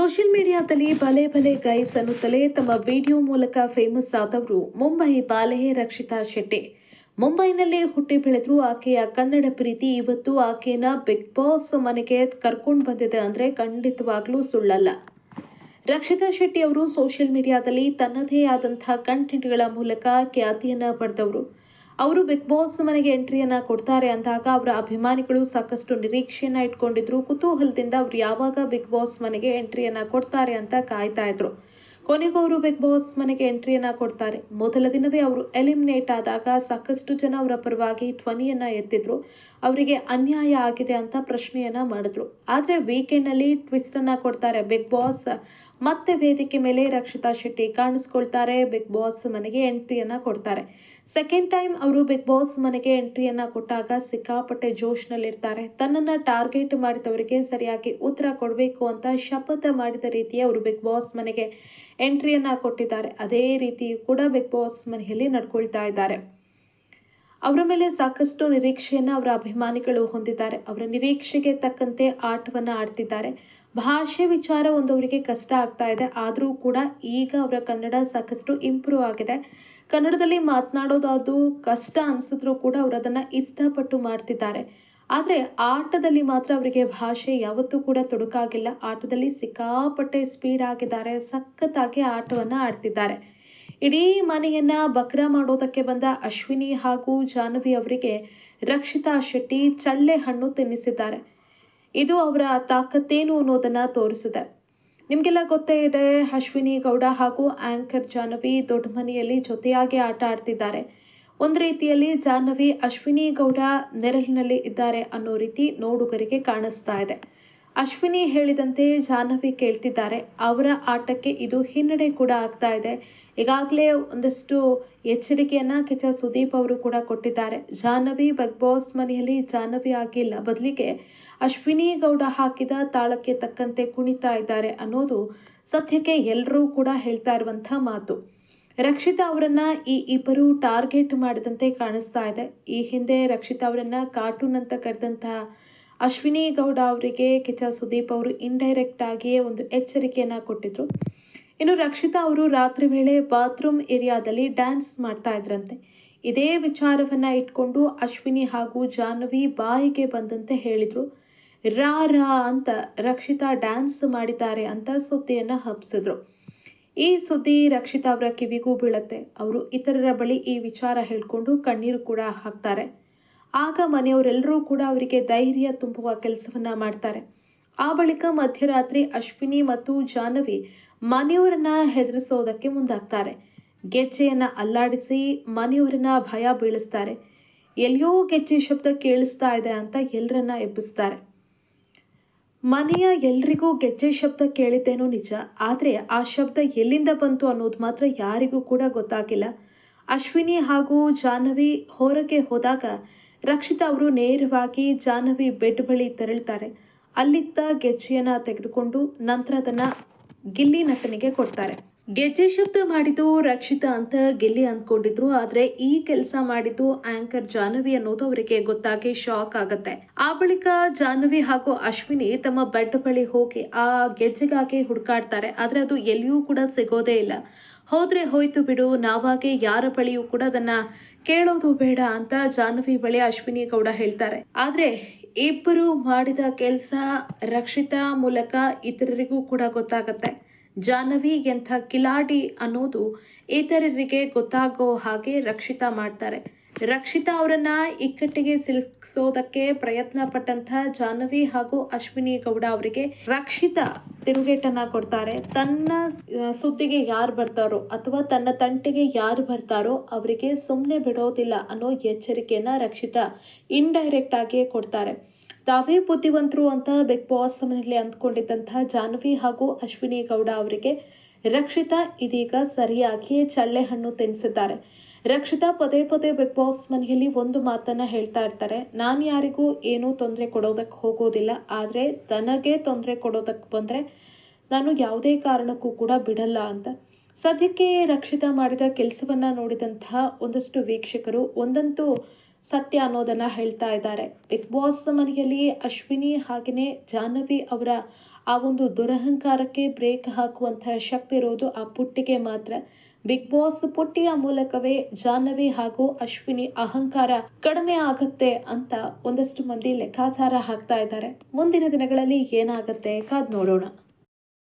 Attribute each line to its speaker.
Speaker 1: Social ಮೀಡಿಯಾದಲ್ಲಿ ಬಲೆ ಬಲೆ ಗೈಸ್ ಅನ್ನುತ್ತಲೇ ತಮ್ಮ ವಿಡಿಯೋ ಮೂಲಕ ಫೇಮಸ್ ಆದವರು ಮುಂಬೈ ಬಾಲೆಯ ರಕ್ಷಿತಾ ಶೆಟ್ಟಿ. ಮುಂಬೈನಲ್ಲೇ ಹುಟ್ಟಿ ಬೆಳೆದ್ರು ಆಕೆಯ ಕನ್ನಡ ಪ್ರೀತಿ. ಇವತ್ತು ಆಕೆಯನ್ನ ಬಿಗ್ ಬಾಸ್ ಮನೆಗೆ ಕರ್ಕೊಂಡು ಬಂದಿದೆ ಅಂದ್ರೆ ಖಂಡಿತವಾಗ್ಲೂ ಸುಳ್ಳಲ್ಲ. ರಕ್ಷಿತಾ ಶೆಟ್ಟಿ ಅವರು ಸೋಷಿಯಲ್ ಮೀಡಿಯಾದಲ್ಲಿ ತನ್ನದೇ ಆದಂತಹ ಕಂಟೆಂಟ್ಗಳ ಮೂಲಕ ಖ್ಯಾತಿಯನ್ನ ಪಡೆದವರು. ಅವರು ಬಿಗ್ ಬಾಸ್ ಮನೆಗೆ ಎಂಟ್ರಿಯನ್ನ ಕೊಡ್ತಾರೆ ಅಂದಾಗ ಅವರ ಅಭಿಮಾನಿಗಳು ಸಾಕಷ್ಟು ನಿರೀಕ್ಷೆಯನ್ನ ಇಟ್ಕೊಂಡಿದ್ರು. ಕುತೂಹಲದಿಂದ ಅವರು ಯಾವಾಗ ಬಿಗ್ ಬಾಸ್ ಮನೆಗೆ ಎಂಟ್ರಿಯನ್ನ ಕೊಡ್ತಾರೆ ಅಂತ ಕಾಯ್ತಾ ಇದ್ರು. ಕೊನೆಗೂ ಅವರು ಬಿಗ್ ಬಾಸ್ ಮನೆಗೆ ಎಂಟ್ರಿಯನ್ನ ಕೊಡ್ತಾರೆ. ಮೊದಲ ದಿನವೇ ಅವರು ಎಲಿಮಿನೇಟ್ ಆದಾಗ ಸಾಕಷ್ಟು ಜನ ಅವರ ಪರವಾಗಿ ಧ್ವನಿಯನ್ನ ಎತ್ತಿದ್ರು. ಅವರಿಗೆ ಅನ್ಯಾಯ ಆಗಿದೆ ಅಂತ ಪ್ರಶ್ನೆಯನ್ನ ಮಾಡಿದ್ರು. ಆದ್ರೆ ವೀಕೆಂಡ್ನಲ್ಲಿ ಟ್ವಿಸ್ಟ್ ಅನ್ನ ಕೊಡ್ತಾರೆ ಬಿಗ್ ಬಾಸ್ ಮತ್ತೆ ವೇದಿಕೆ ಮೇಲೆ ರಕ್ಷಿತಾ ಶೆಟ್ಟಿ ಕಾಣಿಸ್ಕೊಳ್ತಾರೆ. ಬಿಗ್ ಬಾಸ್ ಮನೆಗೆ ಎಂಟ್ರಿಯನ್ನ ಕೊಡ್ತಾರೆ. ಸೆಕೆಂಡ್ ಟೈಮ್ ಅವರು ಬಿಗ್ ಬಾಸ್ ಮನೆಗೆ ಎಂಟ್ರಿಯನ್ನ ಕೊಟ್ಟಾಗ ಸಿಕ್ಕಾಪಟ್ಟೆ ಜೋಶ್ನಲ್ಲಿರ್ತಾರೆ. ತನ್ನನ್ನ ಟಾರ್ಗೆಟ್ ಮಾಡಿದವರಿಗೆ ಸರಿಯಾಗಿ ಉತ್ತರ ಕೊಡಬೇಕು ಅಂತ ಶಪಥ ಮಾಡಿದ ರೀತಿ ಅವರು ಬಿಗ್ ಬಾಸ್ ಮನೆಗೆ ಎಂಟ್ರಿಯನ್ನ ಕೊಟ್ಟಿದ್ದಾರೆ. ಅದೇ ರೀತಿ ಕೂಡ ಬಿಗ್ ಬಾಸ್ ಮನೆಯಲ್ಲಿ ನಡ್ಕೊಳ್ತಾ ಇದ್ದಾರೆ. ಅವರ ಮೇಲೆ ಸಾಕಷ್ಟು ನಿರೀಕ್ಷೆಯನ್ನ ಅವರ ಅಭಿಮಾನಿಗಳು ಹೊಂದಿದ್ದಾರೆ. ಅವರ ನಿರೀಕ್ಷೆಗೆ ತಕ್ಕಂತೆ ಆಟವನ್ನ ಆಡ್ತಿದ್ದಾರೆ. ಭಾಷೆ ವಿಚಾರ ಒಂದು ಅವರಿಗೆ ಕಷ್ಟ ಆಗ್ತಾ ಇದೆ. ಆದರೂ ಕೂಡ ಈಗ ಅವರ ಕನ್ನಡ ಸಾಕಷ್ಟು ಇಂಪ್ರೂವ್ ಆಗಿದೆ. ಕನ್ನಡದಲ್ಲಿ ಮಾತನಾಡೋದಾದ್ರು ಕಷ್ಟ ಅನ್ಸಿದ್ರು ಕೂಡ ಅವರು ಅದನ್ನ ಇಷ್ಟಪಟ್ಟು ಮಾಡ್ತಿದ್ದಾರೆ. ಆದರೆ ಆಟದಲ್ಲಿ ಮಾತ್ರ ಅವರಿಗೆ ಭಾಷೆ ಯಾವತ್ತೂ ಕೂಡ ತೊಡಕಾಗಿಲ್ಲ. ಆಟದಲ್ಲಿ ಸಿಕ್ಕಾಪಟ್ಟೆ ಸ್ಪೀಡ್ ಆಗಿದ್ದಾರೆ. ಸಖತ್ತಾಗಿ ಆಟವನ್ನ ಆಡ್ತಿದ್ದಾರೆ. ಇಡೀ ಮನೆಯನ್ನ ಬಕ್ರ ಮಾಡೋದಕ್ಕೆ ಬಂದ ಅಶ್ವಿನಿ ಹಾಗೂ ಜಾಹ್ನವಿ ಅವರಿಗೆ ರಕ್ಷಿತಾ ಶೆಟ್ಟಿ ಚಳ್ಳೆ ಹಣ್ಣು ತಿನ್ನಿಸಿದ್ದಾರೆ. ಇದು ಅವರ ತಾಕತ್ತೇನು ಅನ್ನೋದನ್ನ ತೋರಿಸಿದೆ. ನಿಮಗೆಲ್ಲ ಗೊತ್ತೇ ಇದೆ, ಅಶ್ವಿನಿ ಗೌಡ ಹಾಗೂ ಆಂಕರ್ ಜಾಹ್ನವಿ ದೊಡ್ಡ ಮನೆಯಲ್ಲಿ ಜೊತೆಯಾಗಿ ಆಟ ಆಡ್ತಿದ್ದಾರೆ. ಒಂದು ರೀತಿಯಲ್ಲಿ ಜಾಹ್ನವಿ ಅಶ್ವಿನಿ ಗೌಡ ನೆರಳಿನಲ್ಲಿ ಇದ್ದಾರೆ ಅನ್ನೋ ರೀತಿ ನೋಡುಗರಿಗೆ ಕಾಣಿಸ್ತಾ ಇದೆ. ಅಶ್ವಿನಿ ಹೇಳಿದಂತೆ ಜಾಹ್ನವಿ ಕೇಳ್ತಿದ್ದಾರೆ. ಅವರ ಆಟಕ್ಕೆ ಇದು ಹಿನ್ನಡೆ ಕೂಡ ಆಗ್ತಾ ಇದೆ. ಈಗಾಗಲೇ ಒಂದಷ್ಟು ಎಚ್ಚರಿಕೆಯನ್ನ ಕಿಚ್ಚ ಸುದೀಪ್ ಅವರು ಕೂಡ ಕೊಟ್ಟಿದ್ದಾರೆ. ಜಾಹ್ನವಿ ಬಿಗ್ ಬಾಸ್ ಮನೆಯಲ್ಲಿ ಜಾಹ್ನವಿ ಆಗಿಲ್ಲ. ಬದಲಿಗೆ ಅಶ್ವಿನಿ ಗೌಡ ಹಾಕಿದ ತಾಳಕ್ಕೆ ತಕ್ಕಂತೆ ಕುಣಿತಾ ಇದ್ದಾರೆ ಅನ್ನೋದು ಸದ್ಯಕ್ಕೆ ಎಲ್ಲರೂ ಕೂಡ ಹೇಳ್ತಾ ಇರುವಂಥ ಮಾತು. ರಕ್ಷಿತಾ ಅವರನ್ನ ಈ ಇಬ್ಬರು ಟಾರ್ಗೆಟ್ ಮಾಡಿದಂತೆ ಕಾಣಿಸ್ತಾ ಇದೆ. ಈ ಹಿಂದೆ ರಕ್ಷಿತಾ ಅವರನ್ನ ಕಾರ್ಟೂನ್ ಅಂತ ಕರೆದಂತಹ ಅಶ್ವಿನಿ ಗೌಡ ಅವರಿಗೆ ಕಿಚ್ಚ ಸುದೀಪ್ ಅವರು ಇಂಡೈರೆಕ್ಟ್ ಆಗಿಯೇ ಒಂದು ಎಚ್ಚರಿಕೆಯನ್ನ ಕೊಟ್ಟಿದ್ರು. ಇನ್ನು ರಕ್ಷಿತಾ ಅವರು ರಾತ್ರಿ ವೇಳೆ ಬಾತ್ರೂಮ್ ಏರಿಯಾದಲ್ಲಿ ಡ್ಯಾನ್ಸ್ ಮಾಡ್ತಾ ಇದ್ರಂತೆ. ಇದೇ ವಿಚಾರವನ್ನ ಇಟ್ಕೊಂಡು ಅಶ್ವಿನಿ ಹಾಗೂ ಜಾಹ್ನವಿ ಬಾಯಿಗೆ ಬಂದಂತೆ ಹೇಳಿದ್ರು. ರಾ ರಾ ಅಂತ ರಕ್ಷಿತಾ ಡ್ಯಾನ್ಸ್ ಮಾಡಿದ್ದಾರೆ ಅಂತ ಸುದ್ದಿಯನ್ನ ಹಬ್ಸಿದ್ರು. ಈ ಸುದ್ದಿ ರಕ್ಷಿತಾ ಅವರ ಕಿವಿಗೂ ಬೀಳತ್ತೆ. ಅವರು ಇತರರ ಬಳಿ ಈ ವಿಚಾರ ಹೇಳ್ಕೊಂಡು ಕಣ್ಣೀರು ಕೂಡ ಹಾಕ್ತಾರೆ. ಆಗ ಮನೆಯವರೆಲ್ಲರೂ ಕೂಡ ಅವರಿಗೆ ಧೈರ್ಯ ತುಂಬುವ ಕೆಲಸವನ್ನ ಮಾಡ್ತಾರೆ. ಆ ಬಳಿಕ ಮಧ್ಯರಾತ್ರಿ ಅಶ್ವಿನಿ ಮತ್ತು ಜಾನವಿ ಮನೆಯವರನ್ನ ಹೆದರಿಸೋದಕ್ಕೆ ಮುಂದಾಗ್ತಾರೆ. ಗೆಜ್ಜೆಯನ್ನ ಅಲ್ಲಾಡಿಸಿ ಮನೆಯವರನ್ನ ಭಯ ಬೀಳಿಸ್ತಾರೆ. ಎಲ್ಲಿಯೋ ಗೆಜ್ಜೆ ಶಬ್ದ ಕೇಳಿಸ್ತಾ ಇದೆ ಅಂತ ಎಲ್ಲರನ್ನ ಎಬ್ಬಿಸ್ತಾರೆ. ಮನೆಯ ಎಲ್ರಿಗೂ ಗೆಜ್ಜೆ ಶಬ್ದ ಕೇಳಿದ್ದೇನೋ ನಿಜ, ಆದ್ರೆ ಆ ಶಬ್ದ ಎಲ್ಲಿಂದ ಬಂತು ಅನ್ನೋದು ಮಾತ್ರ ಯಾರಿಗೂ ಕೂಡ ಗೊತ್ತಾಗಿಲ್ಲ. ಅಶ್ವಿನಿ ಹಾಗೂ ಜಾನವಿ ಹೊರಗೆ ಹೋದಾಗ ರಕ್ಷಿತಾ ಅವರು ನೇರವಾಗಿ ಜಾಹ್ನವಿ ಬೆಡ್ ಬಳಿ ತೆರಳ್ತಾರೆ. ಅಲ್ಲಿದ್ದ ಗೆಜ್ಜೆಯನ್ನ ತೆಗೆದುಕೊಂಡು ನಂತರ ಅದನ್ನ ಗಿಲ್ಲಿ ನಟನಿಗೆ ಕೊಡ್ತಾರೆ. ಗೆಜ್ಜೆ ಶಬ್ದ ಮಾಡಿದ್ದು ರಕ್ಷಿತಾ ಅಂತ ಗಿಲ್ಲಿ ಅಂದ್ಕೊಂಡಿದ್ರು. ಆದ್ರೆ ಈ ಕೆಲಸ ಮಾಡಿದ್ದು ಆಂಕರ್ ಜಾಹ್ನವಿ ಅನ್ನೋದು ಅವರಿಗೆ ಗೊತ್ತಾಗಿ ಶಾಕ್ ಆಗತ್ತೆ. ಆ ಬಳಿಕ ಜಾಹ್ನವಿ ಹಾಗೂ ಅಶ್ವಿನಿ ತಮ್ಮ ಬೆಡ್ ಬಳಿ ಹೋಗಿ ಆ ಗೆಜ್ಜೆಗಾಗಿ ಹುಡುಕಾಡ್ತಾರೆ. ಆದ್ರೆ ಅದು ಎಲ್ಲಿಯೂ ಕೂಡ ಸಿಗೋದೇ ಇಲ್ಲ. ಹೋದ್ರೆ ಹೋಯ್ತು ಬಿಡು, ನಾವಾಗೆ ಯಾರ ಬಳಿಯೂ ಕೂಡ ಅದನ್ನ ಕೇಳೋದು ಬೇಡ ಅಂತ ಜಾಹ್ನವಿ ಬಳಿ ಅಶ್ವಿನಿ ಗೌಡ ಹೇಳ್ತಾರೆ. ಆದ್ರೆ ಇಬ್ಬರು ಮಾಡಿದ ಕೆಲಸ ರಕ್ಷಿತಾ ಮೂಲಕ ಇತರರಿಗೂ ಕೂಡ ಗೊತ್ತಾಗತ್ತೆ. ಜಾಹ್ನವಿ ಎಂಥ ಕಿಲಾಡಿ ಅನ್ನೋದು ಇತರರಿಗೆ ಗೊತ್ತಾಗೋ ಹಾಗೆ ರಕ್ಷಿತಾ ಮಾಡ್ತಾರೆ. ರಕ್ಷಿತಾ ಅವರನ್ನ ಇಕ್ಕಟ್ಟಿಗೆ ಸಿಲುಕಿಸೋದಕ್ಕೆ ಪ್ರಯತ್ನ ಪಟ್ಟಂತಹ ಜಾಹ್ನವಿ ಹಾಗೂ ಅಶ್ವಿನಿ ಗೌಡ ಅವರಿಗೆ ರಕ್ಷಿತಾ ತಿರುಗೇಟನ್ನ ಕೊಡ್ತಾರೆ. ತನ್ನ ಸುದ್ದಿಗೆ ಯಾರು ಬರ್ತಾರೋ ಅಥವಾ ತನ್ನ ತಂಟೆಗೆ ಯಾರು ಬರ್ತಾರೋ ಅವರಿಗೆ ಸುಮ್ಮನೆ ಬಿಡೋದಿಲ್ಲ ಅನ್ನೋ ಎಚ್ಚರಿಕೆಯನ್ನ ರಕ್ಷಿತಾ ಇಂಡೈರೆಕ್ಟ್ ಆಗಿ ಕೊಡ್ತಾರೆ. ತಾವೇ ಬುದ್ಧಿವಂತರು ಅಂತ ಬಿಗ್ ಬಾಸ್ ಮನೆಯಲ್ಲಿ ಅಂದ್ಕೊಂಡಿದ್ದಂತಹ ಜಾಹ್ನವಿ ಹಾಗೂ ಅಶ್ವಿನಿ ಗೌಡ ಅವರಿಗೆ ರಕ್ಷಿತಾ ಇದೀಗ ಸರಿಯಾಗಿ ಚಳ್ಳೆ ಹಣ್ಣು ತಿನ್ನಿಸಿದ್ದಾರೆ ರಕ್ಷಿತಾ ಪದೇ ಪದೇ ಬಿಗ್ ಬಾಸ್ ಮನೆಯಲ್ಲಿ ಒಂದು ಮಾತನ್ನ ಹೇಳ್ತಾ ಇರ್ತಾರೆ. ನಾನ್ ಯಾರಿಗೂ ಏನೂ ತೊಂದರೆ ಕೊಡೋದಕ್ಕೆ ಹೋಗೋದಿಲ್ಲ. ಆದ್ರೆ ತನಗೆ ತೊಂದರೆ ಕೊಡೋದಕ್ಕೆ ಬಂದ್ರೆ ನಾನು ಯಾವುದೇ ಕಾರಣಕ್ಕೂ ಕೂಡ ಬಿಡಲ್ಲ ಅಂತ. ಸದ್ಯಕ್ಕೆ ರಕ್ಷಿತಾ ಮಾಡಿದ ಕೆಲಸವನ್ನ ನೋಡಿದಂತಹ ಒಂದಷ್ಟು ವೀಕ್ಷಕರು ಒಂದಂತೂ ಸತ್ಯ ಅನ್ನೋದನ್ನ ಹೇಳ್ತಾ ಇದ್ದಾರೆ. ಬಿಗ್ ಬಾಸ್ ಮನೆಯಲ್ಲಿ ಅಶ್ವಿನಿ ಹಾಗೆಯೇ ಜಾಹ್ನವಿ ಅವರ ಆ ಒಂದು ದುರಹಂಕಾರಕ್ಕೆ ಬ್ರೇಕ್ ಹಾಕುವಂತಹ ಶಕ್ತಿ ಇರೋದು ಆ ಪುಟ್ಟಿಗೆ ಮಾತ್ರ. ಬಿಗ್ ಬಾಸ್ ಪುಟ್ಟಿಯ ಮೂಲಕವೇ ಜಾಹ್ನವಿ ಹಾಗೂ ಅಶ್ವಿನಿ ಅಹಂಕಾರ ಕಡಿಮೆ ಆಗತ್ತೆ ಅಂತ ಒಂದಷ್ಟು ಮಂದಿ ಲೆಕ್ಕಾಚಾರ ಹಾಕ್ತಾ ಇದ್ದಾರೆ. ಮುಂದಿನ ದಿನಗಳಲ್ಲಿ ಏನಾಗತ್ತೆ ಕಾದ್ ನೋಡೋಣ.